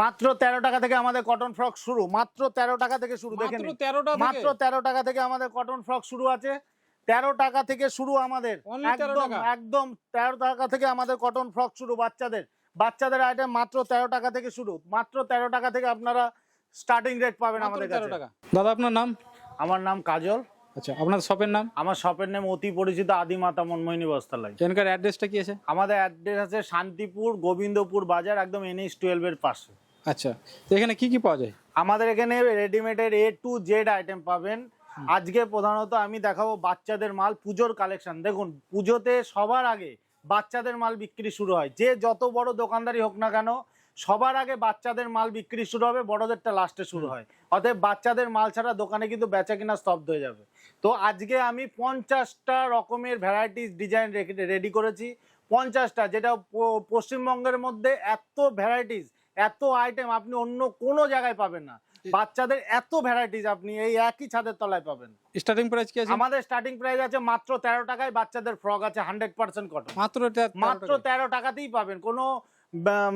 মাত্র তেরো টাকা থেকে আমাদের কটন ফ্রক শুরু মাত্র তেরো টাকা থেকে শুরু দেখে মাত্র তেরো টাকা থেকে? আমাদের কটন ফ্রক শুরু আছে। তেরো টাকা থেকে শুরু আমাদের। একদম একদম তেরো টাকা থেকে আমাদের কটন ফ্রক শুরু বাচ্চাদের। বাচ্চাদের আইটেম মাত্র তেরো টাকা থেকে শুরু। মাত্র তেরো টাকা থেকে আপনারা স্টার্টিং রেট পাবেন আমাদের তেরো কাছে। টাকা। দাদা আপনার নাম? আমার নাম কাজল। আচ্ছা আপনার শপের নাম? আমার শপের নাম অতি পরিচিত আদিমাতা মনমোহিনী বস্তালাই এখানকার অ্যাড্রেসটা কি আছে? আমাদের অ্যাড্রেস আছে শান্তিপুর গোবিন্দপুর বাজার একদম এনএইচ টুয়েলভের পাশে। আচ্ছা তো এখানে কি কি পাওয়া যায়? আমাদের এখানে রেডিমেডের এ টু জেড আইটেম পাবেন। আজকে প্রধানত আমি দেখাবো বাচ্চাদের মাল পুজোর কালেকশন দেখুন পুজোতে সবার আগে বাচ্চাদের মাল বিক্রি শুরু হয়। যে যত বড় দোকানদারি হোক না কেন সবার আগে বাচ্চাদের মাল বিক্রি শুরু হবে বড়দেরটা লাস্টে শুরু হয়। অতএব বাচ্চাদের মাল ছাড়া দোকানে কিন্তু বেচা কিনা স্তব্ধ হয়ে যাবে। তো আজকে আমি পঞ্চাশটা রকমের ভ্যারাইটিস ডিজাইন রেডি করেছি। পঞ্চাশটা যেটা পশ্চিমবঙ্গের মধ্যে এত ভ্যারাইটিস এত আইটেম আপনি অন্য কোনো জায়গায় পাবেন না। বাচ্চাদের এত ভ্যারাইটিস আপনি এই একই ছাদের তলায় পাবেন। স্টার্টিং প্রাইস কি আছে? আমাদের স্টার্টিং প্রাইস আছে মাত্র তেরো টাকায় বাচ্চাদের ফ্রক আছে হান্ড্রেড পার্সেন্ট কটন মাত্র মাত্র তেরো টাকাতেই পাবেন। কোনো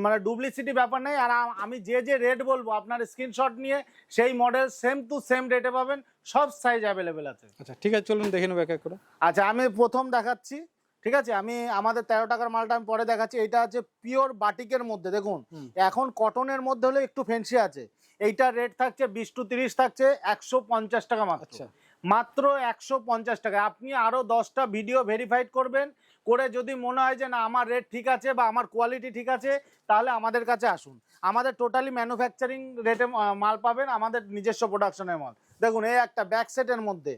মানে ডুপ্লিসিটি ব্যাপার নেই। আর আমি যে যে রেট বলব আপনার স্ক্রিনশট নিয়ে সেই মডেল সেম টু সেম রেটে পাবেন। সব সাইজ অ্যাভেলেবেল আছে। আচ্ছা ঠিক আছে চলুন দেখে নেব এক এক করে। আচ্ছা আমি প্রথম দেখাচ্ছি। ঠিক আছে? আমি আমাদের তেরো টাকার মালটা আমি পরে দেখাচ্ছি। এটা আছে পিওর বাটিকের মধ্যে দেখুন। এখন কটনের মধ্যে হলে একটু ফেন্সি আছে। এইটার রেট থাকছে বিশ টু তিরিশ থাকছে একশো পঞ্চাশ টাকা মাত্র। আচ্ছা। মাত্র একশো পঞ্চাশ টাকা। আপনি আরও দশটা ভিডিও ভেরিফাইড করবেন করে যদি মনে হয় যে না আমার রেট ঠিক আছে বা আমার কোয়ালিটি ঠিক আছে তাহলে আমাদের কাছে আসুন। আমাদের টোটালি ম্যানুফ্যাকচারিং রেটে মাল পাবেন আমাদের নিজস্ব প্রোডাকশনের মাল। দেখুন এই একটা ব্যাক সেটের মধ্যে।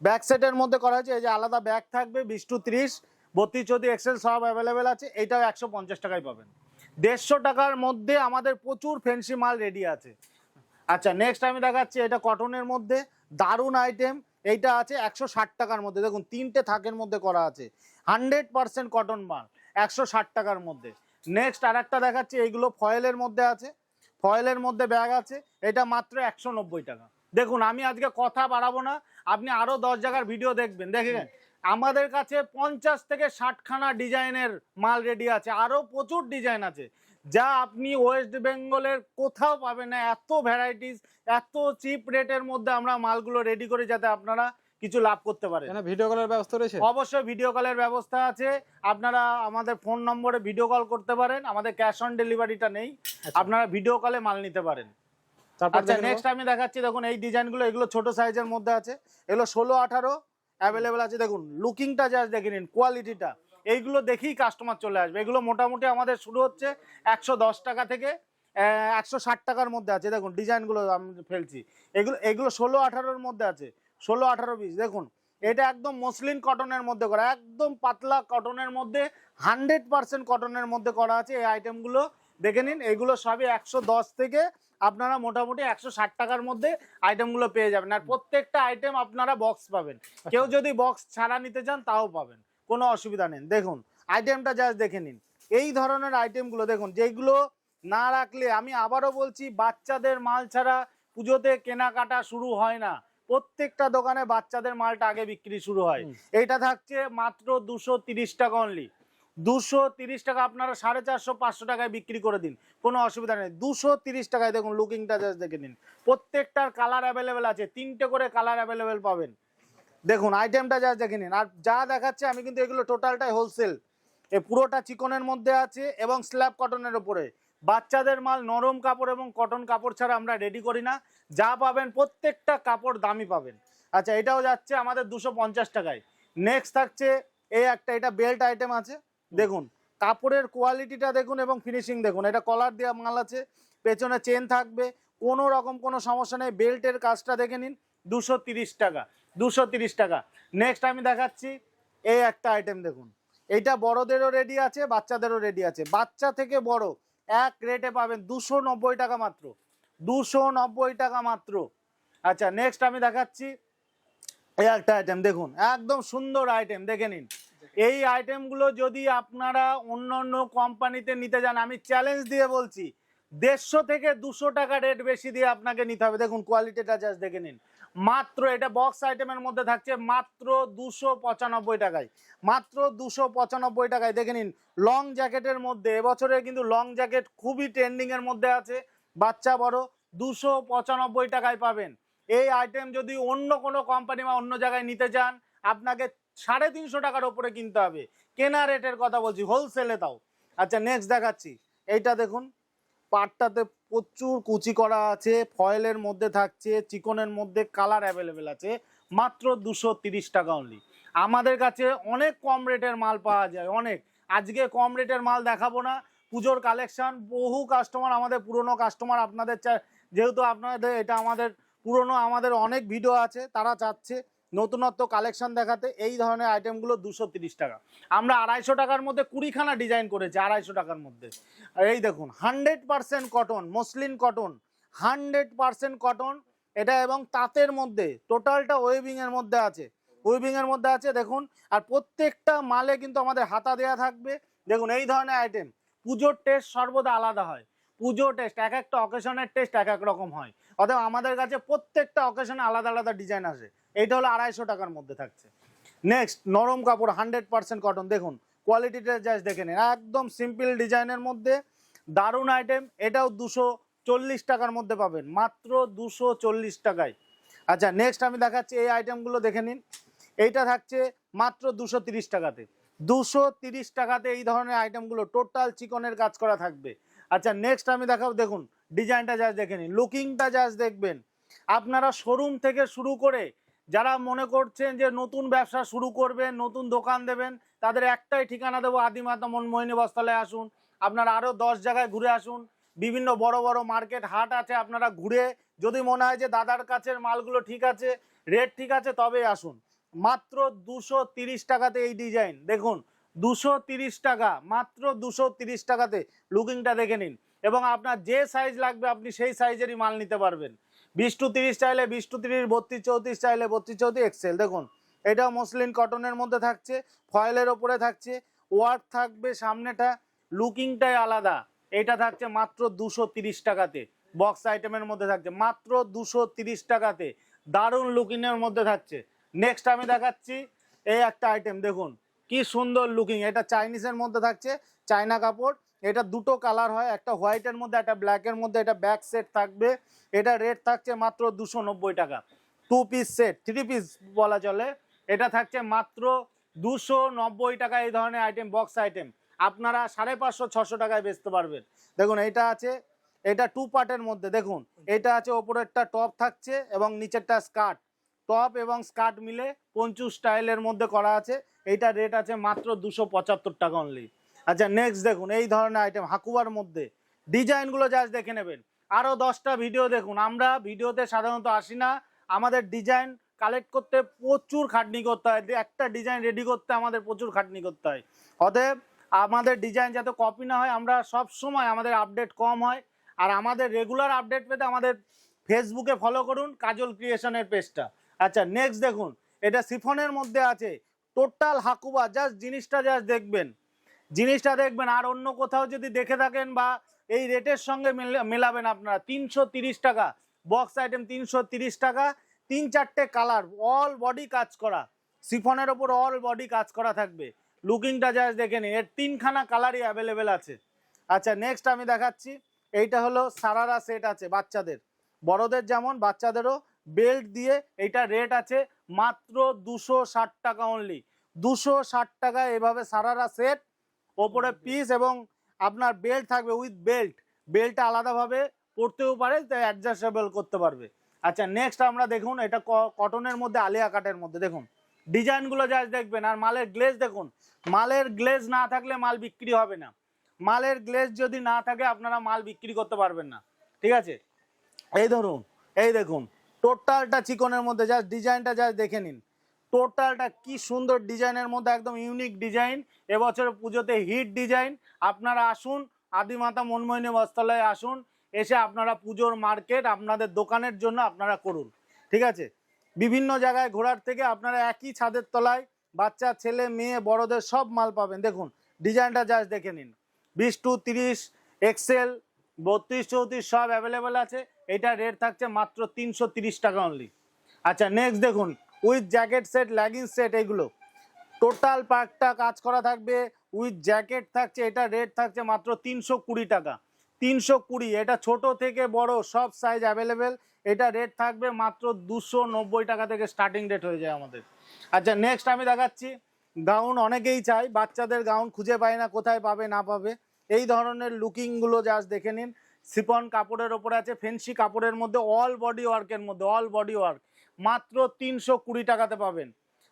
ব্যাক সেটের মধ্যে করা হয়েছে, এই যে আলাদা ব্যাগ থাকবে, বিশ টু ত্রিশ, বত্রিশ চৌত্রি এক্সেল সব অ্যাভেলেবেল আছে, এটাও একশো পঞ্চাশ টাকায় পাবেন। দেড়শো টাকার মধ্যে আমাদের প্রচুর ফেন্সি মাল রেডি আছে। আচ্ছা নেক্সট আমি দেখাচ্ছি, এটা কটনের মধ্যে, দারুণ আইটেম এইটা আছে একশো ষাট টাকার মধ্যে। দেখুন, তিনটে থাকের মধ্যে করা আছে। হান্ড্রেড পার্সেন্ট কটন মাল, একশো ষাট টাকার মধ্যে। নেক্সট আর একটা দেখাচ্ছি, এইগুলো ফয়েলের মধ্যে আছে। ফয়েলের মধ্যে ব্যাগ আছে, এটা মাত্র একশো নব্বই টাকা। দেখুন, আমি আজকে কথা বাড়াবো না আপনি আরও দশ জায়গার ভিডিও দেখবেন। দেখেন আমাদের কাছে পঞ্চাশ থেকে ষাটখানা ডিজাইনের মাল রেডি আছে। আরও প্রচুর ডিজাইন আছে। যা আপনি ওয়েস্ট বেঙ্গলের কোথাও পাবেন না। এত ভ্যারাইটিস এত চিপ রেটের মধ্যে আমরা মালগুলো রেডি করি যাতে আপনারা কিছু লাভ করতে পারেন। ভিডিও কলের ব্যবস্থা রয়েছে? অবশ্যই ভিডিও কলের ব্যবস্থা আছে। আপনারা আমাদের ফোন নম্বরে ভিডিও কল করতে পারেন। আমাদের ক্যাশ অন ডেলিভারিটা নেই। আপনারা ভিডিও কলে মাল নিতে পারেন। তারপর আচ্ছা। নেক্সট আমি দেখাচ্ছি দেখুন এই ডিজাইনগুলো এগুলো ছোট সাইজের মধ্যে আছে। এগুলো ষোলো আঠারো অ্যাভেলেবেল আছে। দেখুন লুকিংটা জাস্ট দেখে নিন কোয়ালিটিটা এইগুলো দেখেই কাস্টমার চলে আসবে। এগুলো মোটামুটি আমাদের শুরু হচ্ছে একশো দশ টাকা থেকে একশো ষাট টাকার মধ্যে আছে। দেখুন ডিজাইনগুলো আমি ফেলছি। এগুলো এগুলো ষোলো আঠারোর মধ্যে আছে। ষোলো আঠারো পিস দেখুন। এটা একদম মসলিন কটনের মধ্যে করা একদম পাতলা কটনের মধ্যে হান্ড্রেড পার্সেন্ট কটনের মধ্যে করা আছে এই আইটেমগুলো দেখে নিন এগুলো সবই একশো দশ থেকে আপনারা মোটামুটি একশো ষাট টাকার মধ্যে আইটেমগুলো পেয়ে যাবেন। আর প্রত্যেকটা আইটেম আপনারা বক্স পাবেন। কেউ যদি বক্স ছাড়া নিতে চান তাও পাবেন। কোনো অসুবিধা নেই। দেখুন আইটেমটা জাস্ট দেখে নিন। এই ধরনের আইটেমগুলো দেখুন যেগুলো না রাখলে আমি আবারও বলছি বাচ্চাদের মাল ছাড়া পুজোতে কেনাকাটা শুরু হয় না। প্রত্যেকটা দোকানে বাচ্চাদের মালটা আগে বিক্রি শুরু হয়। এইটা থাকছে মাত্র দুশো তিরিশ টাকা অনলি দুশো তিরিশ টাকা আপনারা সাড়ে চারশো পাঁচশো টাকায় বিক্রি করে দিন। কোনো অসুবিধা নেই। দুশো তিরিশ টাকায় দেখুন লুকিংটা জাস্ট দেখে নিন। প্রত্যেকটার কালার অ্যাভেলেবেল আছে। তিনটে করে কালার অ্যাভেলেবেল পাবেন। দেখুন আইটেমটা জাস্ট দেখে নিন। আর যা দেখাচ্ছে, আমি কিন্তু এগুলো টোটালটাই হোলসেল এ পুরোটা চিকনের মধ্যে আছে এবং স্ল্যাব কটনের ওপরে বাচ্চাদের মাল নরম কাপড় এবং কটন কাপড় ছাড়া আমরা রেডি করি না। যা পাবেন, প্রত্যেকটা কাপড় দামি পাবেন। আচ্ছা এটাও যাচ্ছে আমাদের দুশো টাকায়। নেক্সট থাকছে, এই একটা, এটা বেল্ট আইটেম আছে। দেখুন কাপড়ের কোয়ালিটিটা দেখুন এবং ফিনিশিং দেখুন। এটা কলার দেওয়া মাল আছে, পেছনে চেন থাকবে, কোনো রকম কোনো সমস্যা নেই। বেল্টের কাজটা দেখে নিন, দুশো টাকা দুশো টাকা। নেক্সট আমি দেখাচ্ছি, এই একটা আইটেম দেখুন। এইটা বড়দেরও রেডি আছে, বাচ্চাদেরও রেডি আছে। বাচ্চা থেকে বড়, এক রেটে পাবেন দুশো টাকা মাত্র। দুশো টাকা মাত্র। আচ্ছা নেক্সট আমি দেখাচ্ছি, এই একটা আইটেম দেখুন। একদম সুন্দর আইটেম দেখে নিন। এই আইটেমগুলো যদি আপনারা অন্য অন্য কোম্পানিতে নিতে যান, আমি চ্যালেঞ্জ দিয়ে বলছি, দেড়শো থেকে দুশো টাকা রেট বেশি দিয়ে আপনাকে নিতে হবে। দেখুন কোয়ালিটিটা জাস্ট দেখে নিন। মাত্র এটা বক্স আইটেমের মধ্যে থাকছে মাত্র দুশো পঁচানব্বই টাকায়। মাত্র দুশো পঁচানব্বই টাকায়। দেখে নিন লং জ্যাকেটের মধ্যে, এবছরে কিন্তু লং জ্যাকেট খুবই ট্রেন্ডিং এর মধ্যে আছে। বাচ্চা বড়, দুশো পঁচানব্বই টাকায় পাবেন। এই আইটেম যদি অন্য কোনো কোম্পানি বা অন্য জায়গায় নিতে চান আপনাকে সাড়ে তিনশো টাকার ওপরে কিনতে হবে। কেনা রেটের কথা বলছি হোলসেলে তাও। আচ্ছা নেক্সট দেখাচ্ছি। এইটা দেখুন, পাটটাতে প্রচুর কুচি করা আছে ফয়েলের মধ্যে থাকছে, চিকনের মধ্যে কালার অ্যাভেলেবেল আছে, মাত্র দুশো তিরিশ টাকা অনলি আমাদের কাছে অনেক কম রেটের মাল পাওয়া যায়, অনেক। আজকে কম রেটের মাল দেখাবো না। পুজোর কালেকশন বহু কাস্টমার আমাদের পুরনো কাস্টমার আপনাদের যেহেতু আপনাদের, এটা আমাদের পুরনো, আমাদের অনেক ভিডিও আছে, তারা চাচ্ছে। নতুনত্ব কালেকশন দেখাতে এই ধরনের আইটেমগুলো দুশো তিরিশ টাকা। আমরা আড়াইশো টাকার মধ্যে কুড়িখানা ডিজাইন করেছি, আড়াইশো টাকার মধ্যে। আর এই দেখুন hundred percent cotton muslin cotton hundred percent cotton এটা এবং তাঁতের মধ্যে টোটালটা ওয়েভিং এর মধ্যে আছে। উইভিং এর মধ্যে আছে, দেখুন, আর প্রত্যেকটা মালে কিন্তু আমাদের হাতা দেয়া থাকবে। দেখুন, এই ধরনের আইটেম পুজোর টেস্ট সর্বদা আলাদা হয়। পুজো টেস্ট এক একটা অকেশনের টেস্ট এক এক রকম হয়। অতএব আমাদের কাছে প্রত্যেকটা অকেশনে আলাদা আলাদা ডিজাইন আসে। এইটা হলো আড়াইশো টাকার মধ্যে থাকছে। নেক্সট নরম কাপড় হান্ড্রেড পার্সেন্ট কটন দেখুন কোয়ালিটিটা জাস্ট দেখে নিন। একদম সিম্পল ডিজাইনের মধ্যে, দারুণ আইটেম এটাও দুশো চল্লিশ টাকার মধ্যে পাবেন। মাত্র দুশো চল্লিশ টাকায়। আচ্ছা নেক্সট আমি দেখাচ্ছি এই আইটেমগুলো দেখে নিন। এইটা থাকছে মাত্র দুশো তিরিশ টাকাতে। দুশো তিরিশ টাকাতে এই ধরনের আইটেমগুলো টোটাল চিকনের কাজ করা থাকবে। আচ্ছা নেক্সট আমি দেখাবো, দেখুন ডিজাইনটা জাস্ট দেখে নিন লুকিংটা জাস্ট দেখবেন। আপনারা শোরুম থেকে শুরু করে যারা মনে করছেন যে নতুন ব্যবসা শুরু করবেন, নতুন দোকান দেবেন, তাদের একটাই ঠিকানা দেবো, আদিমাতা মনমোহিনী বস্ত্রালয়ে আসুন। আপনারা আরও দশ জায়গায় ঘুরে আসুন। বিভিন্ন বড় বড় মার্কেট হাট আছে, আপনারা ঘুরে যদি মনে হয় যে দাদার কাছের মালগুলো ঠিক আছে রেট ঠিক আছে, তবেই আসুন। মাত্র দুশো টাকাতে এই ডিজাইন দেখুন দুশো টাকা, মাত্র দুশো টাকাতে লুকিংটা দেখে নিন। এবং আপনার যে সাইজ লাগবে, আপনি সেই সাইজেরই মাল নিতে পারবেন। বিশ টু তিরিশ চাইলে বিশ টু তিরিশ, বত্রিশ চৌত্রিশ চাইলে বত্রিশ চৌত্রিশ এক্সেল দেখুন, এটাও মসলিন কটনের মধ্যে থাকছে ফয়েলের ওপরে থাকছে ওয়ার্ক থাকবে সামনেটা, লুকিংটাই আলাদা। এটা থাকছে মাত্র দুশো টাকাতে। বক্স আইটেমের মধ্যে থাকছে, মাত্র দুশো টাকাতে। দারুণ লুকিংয়ের মধ্যে থাকছে। নেক্সট আমি দেখাচ্ছি, এই একটা আইটেম দেখুন। কি সুন্দর লুকিং এটা চাইনিজের মধ্যে থাকছে চায়না কাপড়, এটা দুটো কালার হয়, একটা হোয়াইটের মধ্যে, একটা ব্ল্যাকের মধ্যে, এটা ব্যাক সেট থাকবে, এটা রেট থাকছে মাত্র দুশো টাকা। Two piece set three piece বলা চলে, এটা থাকছে মাত্র দুশো টাকা এই ধরনের আইটেম বক্স আইটেম আপনারা সাড়ে পাঁচশো, ছশো টাকায় বেচতে পারবেন। দেখুন, এটা আছে, এটা টু পার্টের মধ্যে, দেখুন, এটা আছে ওপরেরটা টপ থাকছে এবং নিচেরটা স্কার্ট টপ এবং স্কার্ট মিলে পঞ্চু স্টাইলের মধ্যে করা আছে। এইটা রেট আছে মাত্র দুশো পঁচাত্তর টাকা অনলি আচ্ছা নেক্সট দেখুন, এই ধরনের আইটেম হাকুবার মধ্যে। ডিজাইনগুলো জাস্ট দেখে নেবেন। আরও দশটা ভিডিও দেখুন। আমরা ভিডিওতে সাধারণত আসি না। আমাদের ডিজাইন কালেক্ট করতে প্রচুর খাটনি করতে হয়। একটা ডিজাইন রেডি করতে আমাদের প্রচুর খাটনি করতে হয়। অতএব আমাদের ডিজাইন যাতে কপি না হয়, আমরা সব সময় আমাদের আপডেট কম হয়। আর আমাদের রেগুলার আপডেট পেতে আমাদের ফেসবুকে ফলো করুন, কাজল ক্রিয়েশনের পেজটা আচ্ছা নেক্সট দেখুন। এটা সিফনের মধ্যে আছে। টোটাল হাকুবা জাস্ট জিনিসটা জাস্ট দেখবেন। জিনিসটা দেখবেন, আর অন্য কোথাও যদি দেখে থাকেন বা এই রেটের সঙ্গে মেলাবেন আপনারা, তিনশো টাকা। বক্স আইটেম তিনশো টাকা, তিন চারটে কালার অল বডি কাজ করা। সিফনের ওপর অল বডি কাজ করা থাকবে। লুকিংটা জাস্ট দেখে নিন, এর তিনখানা কালারই অ্যাভেলেবেল আছে। আচ্ছা নেক্সট আমি দেখাচ্ছি, এইটা হলো সারারা সেট আছে বাচ্চাদের। বড়দের যেমন, বাচ্চাদেরও বেল্ট দিয়ে এইটা রেট আছে মাত্র দুশো ষাট টাকা অনলি দুশো ষাট টাকা এভাবে সারারা সেট ওপরে পিস এবং আপনার বেল্ট থাকবে উইথ বেল্ট বেল্টটা আলাদাভাবে পরতেও পারে অ্যাডজাস্টেবল করতে পারবে। আচ্ছা নেক্সট আমরা দেখুন এটা কটনের মধ্যে আলিয়া কাটের মধ্যে। দেখুন ডিজাইনগুলো জাস্ট দেখবেন। আর মালের গ্লেজ দেখুন মালের গ্লেজ না থাকলে মাল বিক্রি হবে না। মালের গ্লেজ যদি না থাকে আপনারা মাল বিক্রি করতে পারবেন না। ঠিক আছে? এই ধরুন এই দেখুন টোটালটা চিকনের মধ্যে জাস্ট ডিজাইনটা জাস্ট দেখে নিন। টোটালটা কি সুন্দর ডিজাইনের মধ্যে একদম ইউনিক ডিজাইন। এবছর পুজোতে হিট ডিজাইন। আপনারা আসুন, আদিমাতা মনমোহিনী বস্ত্রালয়ে আসুন, এসে আপনারা পুজোর মার্কেট আপনাদের দোকানের জন্য আপনারা করুন। ঠিক আছে? বিভিন্ন জায়গায় ঘোরার থেকে আপনারা একই ছাদের তলায় বাচ্চা, ছেলে, মেয়ে, বড়দের সব মাল পাবেন। দেখুন, ডিজাইনটা জাস্ট দেখে নিন। বিশ টু তিরিশ এক্সেল বত্রিশ, চৌত্রিশ সব অ্যাভেলেবেল আছে। এটা রেট থাকছে মাত্র তিনশো টাকা অনলি আচ্ছা নেক্সট দেখুন with jacket set legging set এগুলো টোটাল পার্কটা কাজ করা থাকবে, উইথ জ্যাকেট থাকছে, এটা রেট থাকছে মাত্র তিনশো কুড়ি টাকা। তিনশো কুড়ি, এটা ছোট থেকে বড়, সব সাইজ অ্যাভেলেবেল এটা রেট থাকবে মাত্র দুশো নব্বই টাকা থেকে স্টার্টিং রেট হয়ে যায় আমাদের। আচ্ছা নেক্সট আমি দেখাচ্ছি। গাউন অনেকেই চাই বাচ্চাদের গাউন খুঁজে পায় না, কোথায় পাবে, না পাবে। এই ধরনের লুকিংগুলো জাস্ট দেখে নিন। সিপন কাপড়ের ওপরে আছে ফেন্সি কাপড়ের মধ্যে অল বডি ওয়ার্কের মধ্যে অল বডি ওয়ার্ক মাত্র তিনশো কুড়ি টাকাতে পাবেন।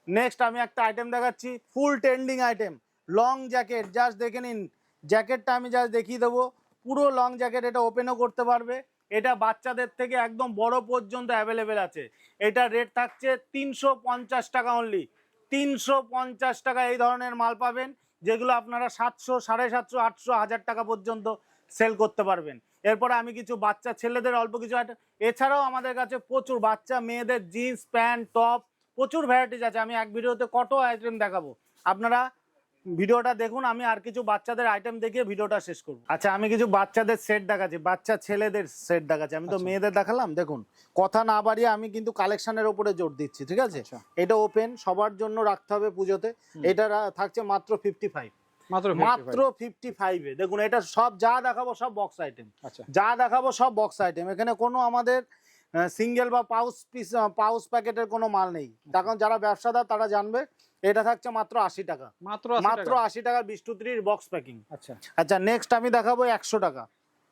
নেক্সট আমি একটা আইটেম দেখাচ্ছি full trending item long jacket just দেখে নিন। জ্যাকেটটা আমি জাস্ট দেখিয়ে দেবো। পুরো লং জ্যাকেট এটা ওপেনও করতে পারবে। এটা বাচ্চাদের থেকে একদম বড় পর্যন্ত অ্যাভেলেবেল আছে। এটা রেট থাকছে তিনশো পঞ্চাশ টাকা অনলি তিনশো পঞ্চাশ টাকা এই ধরনের মাল পাবেন, যেগুলো আপনারা সাতশো, সাড়ে সাতশো, আটশো, হাজার টাকা পর্যন্ত সেল করতে পারবেন। এরপরে আমি কিছু বাচ্চা ছেলেদের অল্প কিছু এছাড়াও আমাদের কাছে প্রচুর বাচ্চা মেয়েদের জিন্স প্যান্ট টপ প্রচুর ভ্যারাইটিস আছে। আমি এক ভিডিওতে কত আইটেম দেখাবো? আপনারা ভিডিওটা দেখুন আমি আর কিছু বাচ্চাদের আইটেম দেখিয়ে ভিডিওটা শেষ করব। আচ্ছা আমি কিছু বাচ্চাদের সেট দেখাচ্ছি। বাচ্চা ছেলেদের সেট দেখাচ্ছি। আমি তো আচ্ছা। মেয়েদের দেখালাম? দেখুন কথা না বাড়িয়ে আমি কিন্তু কালেকশনের ওপরে জোর দিচ্ছি ঠিক আছে? আচ্ছা। এটা ওপেন সবার জন্য রাখতে হবে পুজোতে। এটা থাকছে মাত্র ফিফটি ফাইভ মাত্র ফিফটি ফাইভে দেখুন এটা সব যা দেখাবো সব বক্স আইটেম আচ্ছা। যা দেখাবো সব বক্স আইটেম এখানে কোনো আমাদের সিঙ্গেল বা পাউস পিস পাউস প্যাকেটের কোনো মাল নেই। তখন যারা ব্যবসাদার তারা জানবে এটা থাকছে মাত্র আশি টাকা। মাত্র মাত্র আশি টাকার বিষ্টু ত্রির বক্স প্যাকিং আচ্ছা। আচ্ছা নেক্সট আমি দেখাবো একশো টাকা।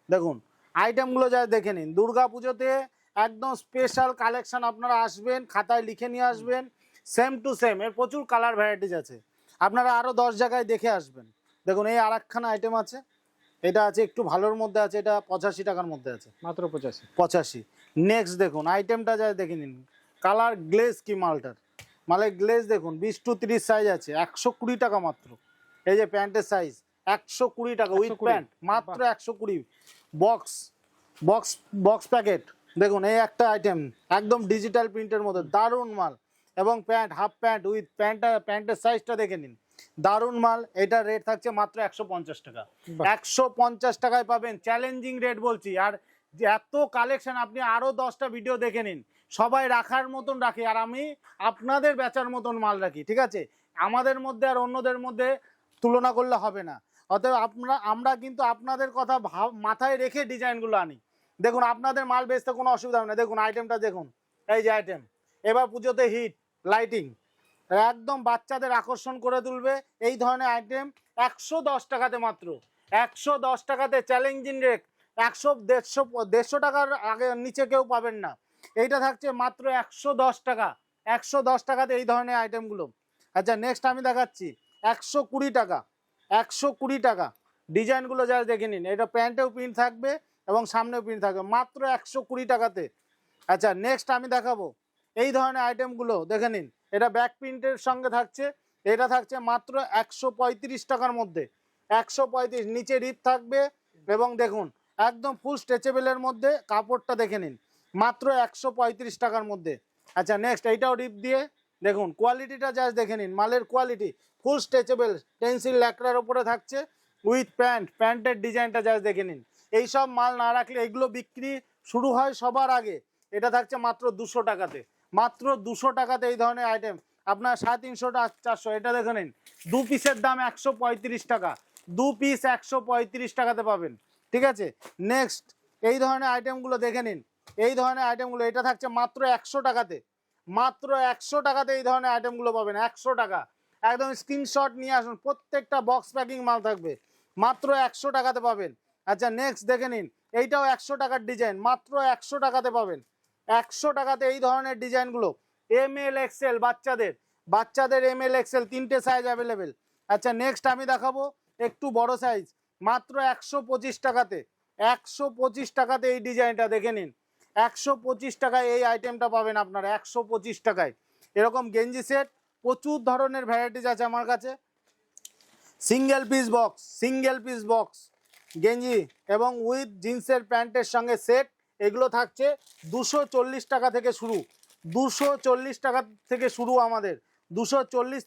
দেখুন আইটেমগুলো যা দেখে নিন। দুর্গা পুজোতে একদম স্পেশাল কালেকশন আপনারা আসবেন খাতায় লিখে নিয়ে আসবেন। সেম টু সেম এর প্রচুর কালার ভ্যারাইটিস আছে। আপনারা আরও দশ জায়গায় দেখে আসবেন। দেখুন এই আর একখানা আইটেম আছে। এটা আছে একটু ভালোর মধ্যে আছে এটা পঁচাশি টাকার মধ্যে আছে। মাত্র পঁচাশি। পঁচাশি। নেক্সট দেখুন আইটেমটা যা দেখে নিন। কালার গ্লেজ কি মালটার? মালের গ্লেজ দেখুন বিশ টু তিরিশ সাইজ আছে একশো কুড়ি টাকা মাত্র। এই যে প্যান্টের সাইজ একশো কুড়ি টাকা উইথ প্যান্ট মাত্র একশো কুড়ি। বক্স বক্স বক্স প্যাকেট দেখুন এই একটা আইটেম একদম ডিজিটাল প্রিন্টের মধ্যে দারুণ মাল। এবং প্যান্ট হাফ প্যান্ট উইথ প্যান্টটা প্যান্টের সাইজটা দেখে নিন। দারুণ মাল এটার রেট থাকছে মাত্র একশো পঞ্চাশ টাকা। একশো পঞ্চাশ টাকায় পাবেন চ্যালেঞ্জিং রেট বলছি। আর যে এত কালেকশন আপনি আরও দশটা ভিডিও দেখে নিন। সবাই রাখার মতন রাখি আর আমি আপনাদের বেচার মতন মাল রাখি ঠিক আছে? আমাদের মধ্যে আর অন্যদের মধ্যে তুলনা করলে হবে না। অতএব আপনারা আমরা কিন্তু আপনাদের কথা মাথায় রেখে ডিজাইনগুলো আনি। দেখুন আপনাদের মাল বেচতে কোনো অসুবিধা হবে না। দেখুন আইটেমটা দেখুন। এই যে আইটেম এবার পুজোতে হিট লাইটিং একদম বাচ্চাদের আকর্ষণ করে তুলবে এই ধরনের আইটেম একশো দশ টাকাতে মাত্র। একশো দশ টাকাতে চ্যালেঞ্জিং রেট একশো দেড়শো দেড়শো টাকার আগে নিচে কেউ পাবেন না। এইটা থাকছে মাত্র একশো দশ টাকা। একশো দশ টাকাতে এই ধরনের আইটেমগুলো আচ্ছা নেক্সট আমি দেখাচ্ছি। একশো কুড়ি টাকা। একশো কুড়ি টাকা। ডিজাইনগুলো যা দেখে নিন। এটা প্যান্টেও প্রিন্ট থাকবে এবং সামনেও প্রিন্ট থাকবে। মাত্র একশো কুড়ি টাকাতে। আচ্ছা নেক্সট আমি দেখাবো। এই ধরনের আইটেমগুলো দেখে নিন। এটা ব্যাক প্রিন্টের সঙ্গে থাকছে। এটা থাকছে মাত্র একশো পঁয়ত্রিশ টাকার মধ্যে। একশো পঁয়ত্রিশ, নিচে রিপ থাকবে এবং দেখুন, একদম ফুল স্ট্রেচেবেলের মধ্যে কাপড়টা দেখে নিন। মাত্র একশো পঁয়ত্রিশ টাকার মধ্যে। আচ্ছা নেক্সট এইটাও রিপ দিয়ে দেখুন কোয়ালিটিটা জাস্ট দেখে নিন। মালের কোয়ালিটি ফুল স্ট্রেচেবল পেন্সিল ল্যাকড়ার উপরে থাকছে। উইথ প্যান্ট প্যান্টের ডিজাইনটা জাস্ট দেখে নিন। এইসব মাল না রাখলে এগুলো বিক্রি শুরু হয় সবার আগে। এটা থাকছে মাত্র দুশো টাকাতে। মাত্র দুশো টাকাতে এই ধরনের আইটেম আপনার সাড়ে তিনশো চারশো, এটা দেখে নিন। দু পিসের দাম একশো পঁয়ত্রিশ টাকা। দু পিস একশো পঁয়ত্রিশ টাকাতে পাবেন। ঠিক আছে? নেক্সট এই ধরনের আইটেমগুলো দেখে নিন। এই ধরনের আইটেমগুলো এটা থাকছে মাত্র একশো টাকাতে। মাত্র একশো টাকাতে এই ধরনের আইটেমগুলো পাবেন, একশো টাকা। একদম স্ক্রিনশট নিয়ে আসুন, প্রত্যেকটা বক্স প্যাকিং মাল থাকবে। মাত্র একশো টাকাতে পাবেন। আচ্ছা নেক্সট দেখে নিন। এইটাও একশো টাকার ডিজাইন মাত্র একশো টাকাতে পাবেন। একশো টাকাতে এই ধরনের ডিজাইনগুলো। এম এল এক্সেল বাচ্চাদের। বাচ্চাদের এম এল এক্সেল তিনটে সাইজ অ্যাভেলেবেল আচ্ছা নেক্সট আমি দেখাবো একটু বড় সাইজ মাত্র একশো পঁচিশ টাকাতে, একশো পঁচিশ টাকাতে এই ডিজাইনটা দেখে নিন। একশো পঁচিশ টাকায় এই আইটেমটা পাবেন আপনারা, একশো পঁচিশ টাকায়। এরকম গেঞ্জি সেট প্রচুর ধরনের ভ্যারাইটিস আছে আমার কাছে। Single piece box single piece box গেঞ্জি এবং উইথ জিন্সের প্যান্টের সঙ্গে সেট এগুলো থাকছে দুশো টাকা থেকে শুরু। দুশো টাকা থেকে শুরু আমাদের। দুশো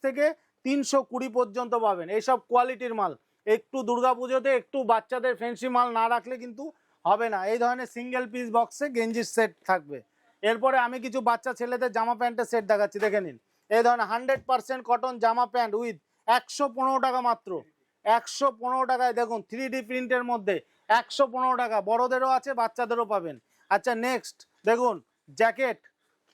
থেকে তিনশো কুড়ি পর্যন্ত পাবেন। এইসব কোয়ালিটির মাল। একটু দুর্গাপুজোতে একটু বাচ্চাদের ফ্যান্সি মাল না রাখলে কিন্তু হবে না। এই ধরনের সিঙ্গেল পিস বক্সে গেঞ্জির সেট থাকবে। এরপরে আমি কিছু বাচ্চা ছেলেদের জামা প্যান্টের সেট দেখাচ্ছি, দেখে নিন। এই ধরনের হান্ড্রেড পার্সেন্ট কটন জামা প্যান্ট উইথ একশো পনেরো টাকা মাত্র। একশো পনেরো টাকায় দেখুন থ্রি প্রিন্টের মধ্যে একশো পনেরো টাকা। বড়দেরও আছে, বাচ্চাদেরও পাবেন। আচ্ছা নেক্সট দেখুন জ্যাকেট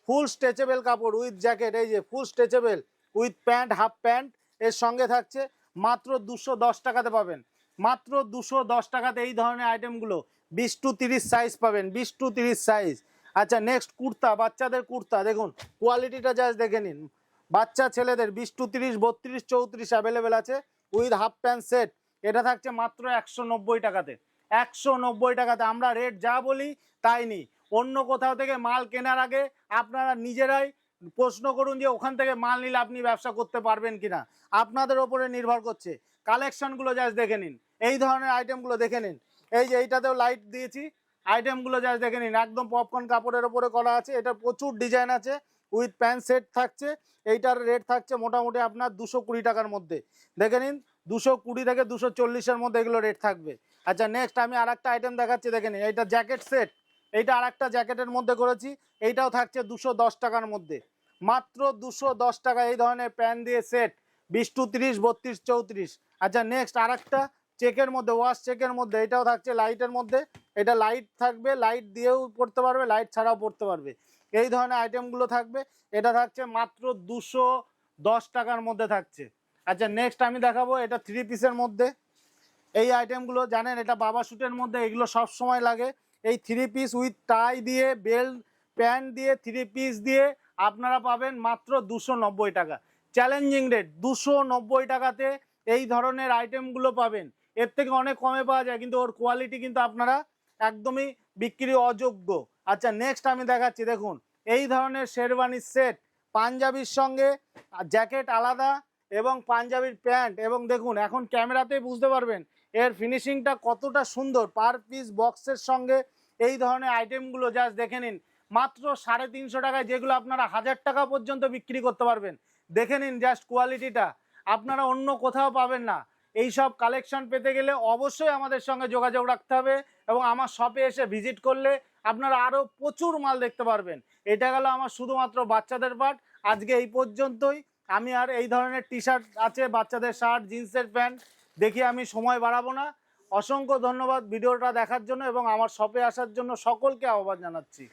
ফুল স্ট্রেচেবেল কাপড় উইথ জ্যাকেট এই যে full stretchable with pant half pant এর সঙ্গে থাকছে মাত্র দুশো দশ টাকাতে পাবেন। মাত্র দুশো দশ টাকাতে এই ধরনের আইটেমগুলো বিশ টু তিরিশ সাইজ পাবেন, বিশ টু তিরিশ সাইজ আচ্ছা নেক্সট কুর্তা, বাচ্চাদের কুর্তা। দেখুন কোয়ালিটিটা জাস্ট দেখে নিন। বাচ্চা ছেলেদের বিশ টু তিরিশ, বত্রিশ, চৌত্রিশ অ্যাভেলেবেল আছে উইথ হাফ প্যান্ট সেট এটা থাকছে মাত্র একশো নব্বই টাকাতে। একশো নব্বই টাকাতে আমরা রেট যা বলি তাই নি অন্য কোথাও থেকে মাল কেনার আগে আপনারা নিজেরাই প্রশ্ন করুন যে ওখান থেকে মাল নিলে আপনি ব্যবসা করতে পারবেন কিনা। আপনাদের ওপরে নির্ভর করছে। কালেকশনগুলো জাস্ট দেখে নিন। এই ধরনের আইটেমগুলো দেখে নিন। এই যে এইটাতেও লাইট দিয়েছি। আইটেমগুলো জাস্ট দেখে নিন। একদম পপকর্ন কাপড়ের ওপরে করা আছে। এটা প্রচুর ডিজাইন আছে। উইথ প্যান্ট সেট থাকছে। এইটার রেট থাকছে মোটামুটি আপনার দুশো কুড়ি টাকার মধ্যে। দেখে নিন। দুশো কুড়ি থেকে দুশো চল্লিশের মধ্যে এগুলো রেট থাকবে। আচ্ছা নেক্সট আমি আর একটা আইটেম দেখাচ্ছি, দেখে নিন। এইটা জ্যাকেট সেট এইটা আর একটা জ্যাকেটের মধ্যে করেছি। এইটাও থাকছে দুশো দশ টাকার মধ্যে। মাত্র দুশো দশ টাকা এই ধরনের প্যান দিয়ে সেট বিশ টু তিরিশ, বত্রিশ, চৌত্রিশ। আচ্ছা নেক্সট আর একটা চেকের মধ্যে ওয়াশ চেকের মধ্যে, এটাও থাকছে লাইটের মধ্যে। এটা লাইট থাকবে লাইট দিয়েও পড়তে পারবে লাইট ছাড়াও পড়তে পারবে। এই ধরনের আইটেমগুলো থাকবে। এটা থাকছে মাত্র দুশো দশ টাকার মধ্যে থাকছে। আচ্ছা নেক্সট আমি দেখাবো, এটা থ্রি পিসের মধ্যে। এই আইটেমগুলো জানেন, এটা বাবা শুটের মধ্যে, এগুলো সব সময় লাগে। এই থ্রি পিস উইথ টাই দিয়ে বেল্ট প্যান্ট দিয়ে থ্রি পিস দিয়ে আপনারা পাবেন মাত্র দুশো টাকা। চ্যালেঞ্জিং রেট দুশো টাকাতে এই ধরনের আইটেমগুলো পাবেন। এর থেকে অনেক কমে পাওয়া যায়, কিন্তু ওর কোয়ালিটি কিন্তু আপনারা একদমই বিক্রি অযোগ্য। আচ্ছা নেক্সট আমি দেখাচ্ছি, দেখুন। এই ধরনের শেরওয়ানির সেট পাঞ্জাবির সঙ্গে জ্যাকেট আলাদা এবং পাঞ্জাবির প্যান্ট। এবং দেখুন, এখন ক্যামেরাতেই বুঝতে পারবেন এর ফিনিশিংটা কতটা সুন্দর? পার পিস বক্সের সঙ্গে এই ধরনের আইটেমগুলো জাস্ট দেখে নিন। মাত্র সাড়ে তিনশো টাকায় যেগুলো আপনারা হাজার টাকা পর্যন্ত বিক্রি করতে পারবেন। দেখে নিন জাস্ট কোয়ালিটিটা আপনারা অন্য কোথাও পাবেন না। এই সব কালেকশন পেতে গেলে অবশ্যই আমাদের সঙ্গে যোগাযোগ রাখতে হবে এবং আমার শপে এসে ভিজিট করলে আপনারা আরও প্রচুর মাল দেখতে পারবেন। এটা গেল আমার শুধুমাত্র বাচ্চাদের পার্ট আজকে এই পর্যন্তই। আমি আর এই ধরনের টি শার্ট আছে, বাচ্চাদের শার্ট জিন্সের প্যান্ট দেখি আমি সময় বাড়াবো না। অসংখ্য ধন্যবাদ ভিডিওটা দেখার জন্য এবং আমার শপে আসার জন্য সকলকে আহ্বান জানাচ্ছি।